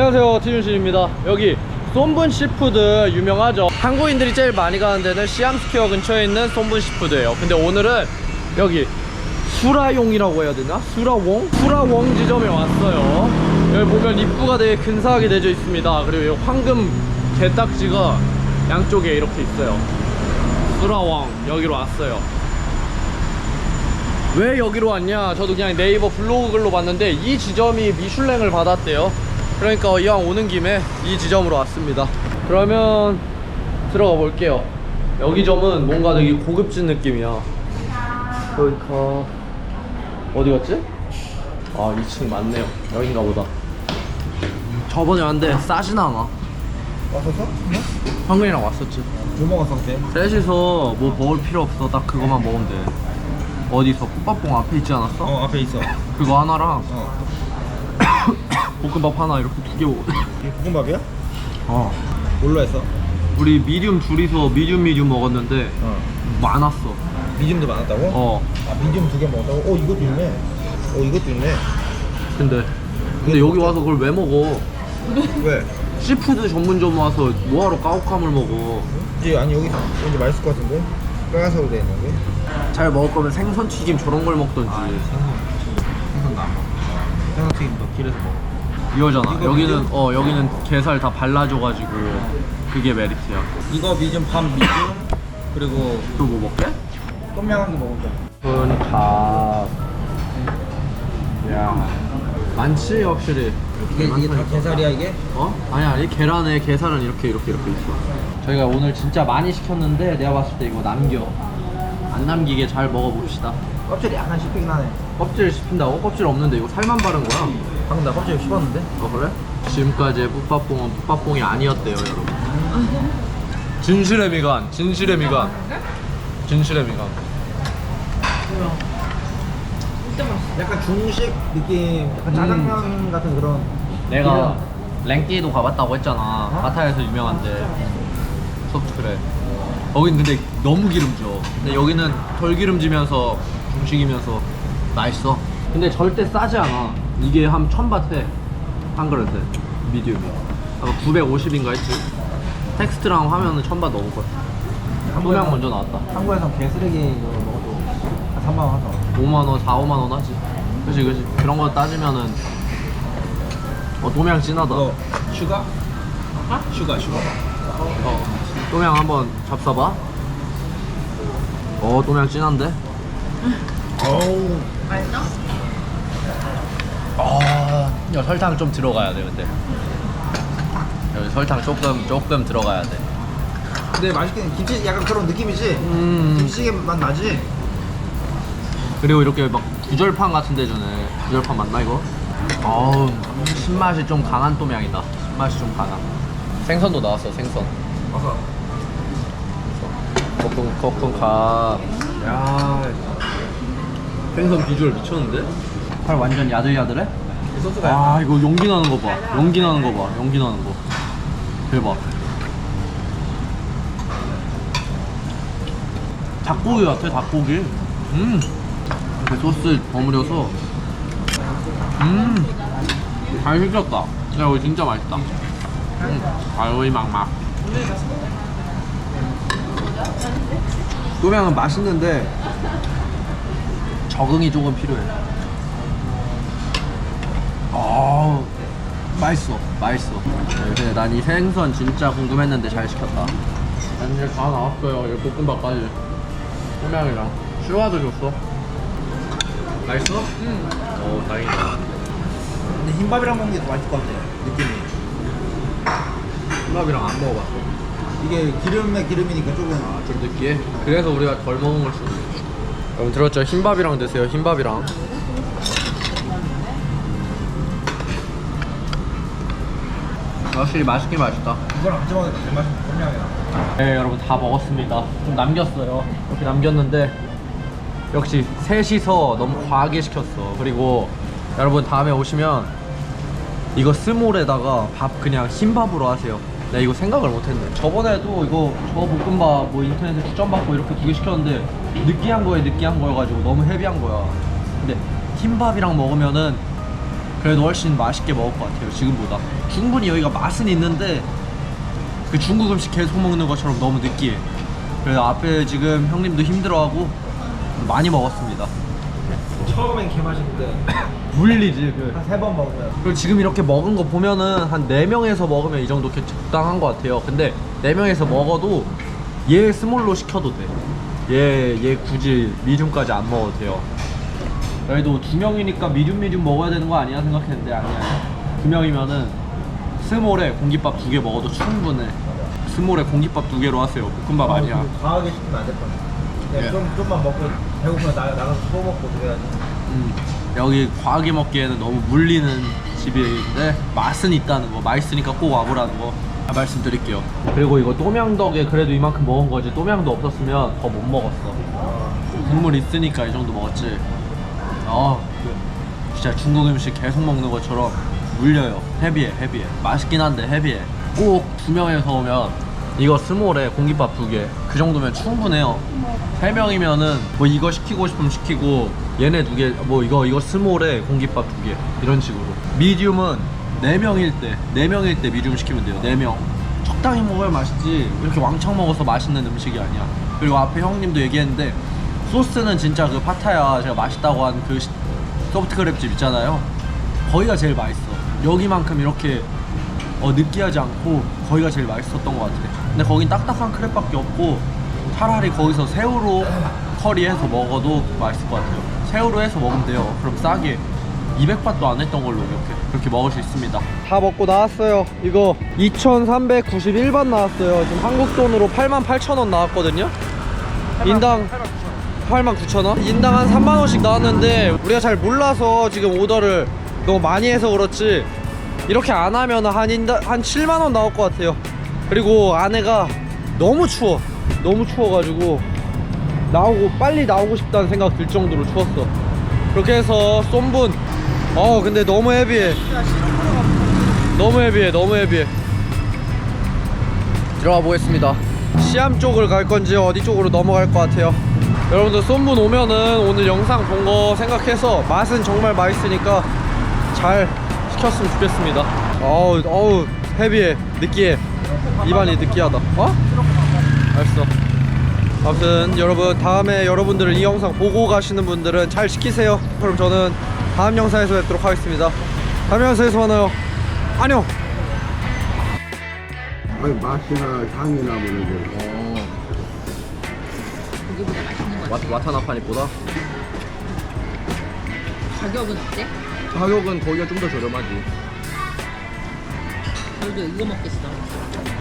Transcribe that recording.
안녕하세요 티준신입니다. 여기 솜분 시푸드 유명하죠? 한국인들이 제일 많이 가는 데는 시암스퀘어 근처에 있는 솜분 시푸드예요. 근데 오늘은 여기 수라용이라고 해야 되나? 수라웡? 수라웡 지점에 왔어요. 여기 보면 입구가 되게 근사하게 되어 있습니다. 그리고 여기 황금 게딱지가 양쪽에 이렇게 있어요. 수라웡 여기로 왔어요. 왜 여기로 왔냐? 저도 그냥 네이버 블로그 글로 봤는데 이 지점이 미슐랭을 받았대요 그러니까 이왕 오는 김에 이 지점으로 왔습니다. 그러면 들어가 볼게요. 여기 점은 뭔가 되게 고급진 느낌이야. 여기가 어디 갔지? 아 2층 맞네요. 여긴가 보다. 저번에 왔는데 싸진 않아 왔었어? 황근이랑 왔었지. 뭐 먹었었대? 셋이서 뭐 먹을 필요 없어. 딱 그거만 먹으면 돼. 어디서 뽀빠뽕 앞에 있지 않았어? 어 앞에 있어. 그거 하나랑? 어 볶음밥 하나 이렇게 두 개 먹어. 이게 볶음밥이야? 어. 뭘로 했어? 우리 미디움 둘이서 미디움 미디움 먹었는데 어 많았어. 미디움도 많았다고? 어. 아 미디움 두 개 먹었다고? 어 이것도 있네 어 이것도 있네 근데 근데 여기 와서 그걸 왜 먹어? 왜? 시푸드 전문점 와서 뭐하러 까옥함을 먹어? 이제 아니 여기서 왠지 맛있을 것 같은데? 까가사로 돼 있는 게? 잘 먹을 거면 생선 튀김 저런 걸 먹던지. 생선도 안 먹어 생선 튀김도 길에서 먹어 이거잖아. 이거 여기는? 어 여기는 게살 다 발라줘가지고 그게 메리트야. 이거 미디움 반 미디움 그리고 또 뭐 먹게? 똠양한 개 먹을게 분밥. 야 많지 확실히. 이게, 이게 다 게살이야 이게? 어? 아니 아니 계란에 게살은 이렇게 이렇게 이렇게 있어 저희가 오늘 진짜 많이 시켰는데 내가 봤을 때 이거 남겨 안 남기게 잘 먹어봅시다 껍질이 약간 씹히긴 하네 껍질 씹힌다고? 껍질 없는데 이거 살만 바른 거야 방금 나 껍질 씹었는데? 어 그래? 지금까지의 뿌빠뽕은 뿌빠뽕이 아니었대요 여러분. 진실의 미간 진실의 미간. 진실의 미간. 약간 중식 느낌 약간 짜장면 같은 그런 내가 랭띠도 가봤다고 했잖아. 바타에서 유명한데. 소프트 그래. 거긴 근데 너무 기름져. 근데 여기는 덜 기름지면서 중식이면서 맛있어. 근데 절대 싸지 않아 이게 한 천바트 한 그릇에 미디움이. 아까 950인가 했지? 텍스트랑 화면은 천바 넘을 거야 소량 먼저 나왔다. 한국에서 개 쓰레기 이거 먹어도 한 3만 원 하더라 5만 원 4, 5만 원 하지? 그치 그치. 그런 거 따지면은 어 도명 진하다. 너 슈가? 슈가 슈가? 어, 또명 한번 잡숴봐. 어, 또명 진한데? 어우 아, 야, 설탕 좀 들어가야 돼, 근데. 여기 설탕 조금, 조금 들어가야 돼. 근데 맛있긴 해. 김치 약간 그런 느낌이지? 음. 김치찌개 맛 나지? 그리고 이렇게 막 구절판 같은 데 주네. 구절판 맞나, 이거? 어우, 신맛이 좀 강한 또명이다. 신맛이 좀 강한. 생선도 나왔어, 생선. 와서 코쿤, 코쿤 가. 야 생선 비주얼 미쳤는데? 팔 완전 야들야들해? 이 소스가 아 이거 연기 나는 거 봐. 연기 나는 거 봐. 연기 나는 거. 대박. 닭고기 같아 닭고기. 음. 이렇게 소스 버무려서. 음. 잘 시켰다. 야 이거 진짜 맛있다. 음. 아유 막막. 또명은 맛있는데 적응이 조금 필요해. 아 맛있어 맛있어. 근데 난 이 생선 진짜 궁금했는데 잘 시켰다. 난 이제 다 나왔어요 이 볶음밥까지. 소명이랑. 슈가도 줬어. 맛있어? 응오 다행이다. 근데 흰밥이랑 먹는 게 더 맛있을 것 같아 느낌이. 슈밥이랑 안 먹어봤어. 이게 기름에 기름이니까 조금. 좀 느끼해? 그래서 우리가 덜 먹은 걸 수도 있어 여러분 들었죠? 흰밥이랑 드세요 흰밥이랑 확실히 맛있긴 맛있다. 같이 먹으니까 제일 맛있는 똠양이야 네 여러분 다 먹었습니다. 좀 남겼어요. 이렇게 남겼는데 역시 셋이서 너무 과하게 시켰어. 그리고 여러분 다음에 오시면 이거 스몰에다가 밥 그냥 흰밥으로 하세요. 나 이거 생각을 못했네. 저번에도 이거 저 볶음밥 뭐 인터넷에 추천받고 이렇게 두 개 시켰는데 느끼한 거에 느끼한 거여가지고 너무 헤비한 거야. 근데 흰밥이랑 먹으면은 그래도 훨씬 맛있게 먹을 것 같아요 지금보다. 충분히 여기가 맛은 있는데 그 중국 음식 계속 먹는 것처럼 너무 느끼해. 그래서 앞에 지금 형님도 힘들어하고 많이 먹었습니다. 처음엔 개 맛있는데 물리지 그. 한세 번 먹으면. 그리고 지금 이렇게 먹은 거 보면은 한 4명에서 먹으면 이 정도 게 적당한 것 같아요. 근데 4명에서 먹어도 얘 스몰로 시켜도 돼얘얘 굳이 미디움까지 안 먹어도 돼요 그래도 두 명이니까 미디움 먹어야 되는 거 아니야 생각했는데 아니야 두 명이면은 스몰에 공깃밥 두 개 먹어도 충분해. 스몰에 공깃밥 두 개로 하세요. 볶음밥 아니야. 어, 과하게 시키면 안 될 것 같아. 그냥 예. 좀, 좀만 먹고 배고프면 나, 나가서 또 먹고 그래야지. 음, 여기 과하게 먹기에는 너무 물리는 집인데 맛은 있다는 거 맛있으니까 꼭 와보라는 거 말씀드릴게요. 그리고 이거 또명덕에 그래도 이만큼 먹은 거지. 또명도 없었으면 더 못 먹었어. 국물 있으니까 이 정도 먹었지 아 그, 진짜 중국 음식 계속 먹는 것처럼 물려요. 헤비해 헤비해. 맛있긴 한데 헤비해. 꼭 두 명에서 오면 이거 스몰에 공깃밥 두 개. 그 정도면 충분해요. 세 명이면은 뭐 이거 시키고 싶으면 시키고 얘네 두 개 뭐 이거 이거 스몰에 공깃밥 두 개. 이런 식으로. 미디움은 네 명일 때 네 명일 때 미디움 시키면 돼요. 네 명. 적당히 먹어야 맛있지. 이렇게 왕창 먹어서 맛있는 음식이 아니야. 그리고 앞에 형님도 얘기했는데 소스는 진짜 그 파타야 제가 맛있다고 한 그 소프트 크랩 집 있잖아요. 거기가 제일 맛있어. 여기만큼 이렇게 어, 느끼하지 않고 거기가 제일 맛있었던 것 같아. 근데 거긴 딱딱한 크랩밖에 없고 차라리 거기서 새우로 커리해서 먹어도 맛있을 것 같아요. 새우로 해서 먹으면 돼요. 그럼 싸게. 200바트도 안 했던 걸로 이렇게 그렇게 먹을 수 있습니다. 다 먹고 나왔어요. 이거 2391번 나왔어요. 지금 한국 돈으로 88,000원 나왔거든요. 인당 89,000원? 인당 한 3만 원씩 나왔는데 우리가 잘 몰라서 지금 오더를 너무 많이 해서 그렇지 이렇게 안 하면 한 인당 한 7만 원 나올 것 같아요. 그리고 안에가 너무 추워. 너무 추워가지고 나오고 빨리 나오고 싶다는 생각 들 정도로 추웠어. 그렇게 해서 쏨분 어 근데 너무 헤비해. 너무 헤비해 너무 헤비해. 들어가 보겠습니다. 시암 쪽을 갈 건지 어디 쪽으로 넘어갈 것 같아요 여러분들 쏨분 오면은 오늘 영상 본 거 생각해서 맛은 정말 맛있으니까 잘 시켰으면 좋겠습니다. 어우 어우 헤비해 느끼해. 입안이 느끼하다. 어? 알았어. 아무튼 여러분 다음에 여러분들은 이 영상 보고 가시는 분들은 잘 시키세요. 그럼 저는 다음 영상에서 뵙도록 하겠습니다. 다음 영상에서 만나요. 안녕! 아니 맛이나 향이나 뭐 이런 게 고기보다 맛있는 거 와, 같아. 와타나파니보다 가격은 어때? 가격은 거기가 좀 더 저렴하지 저도 이거 먹겠어.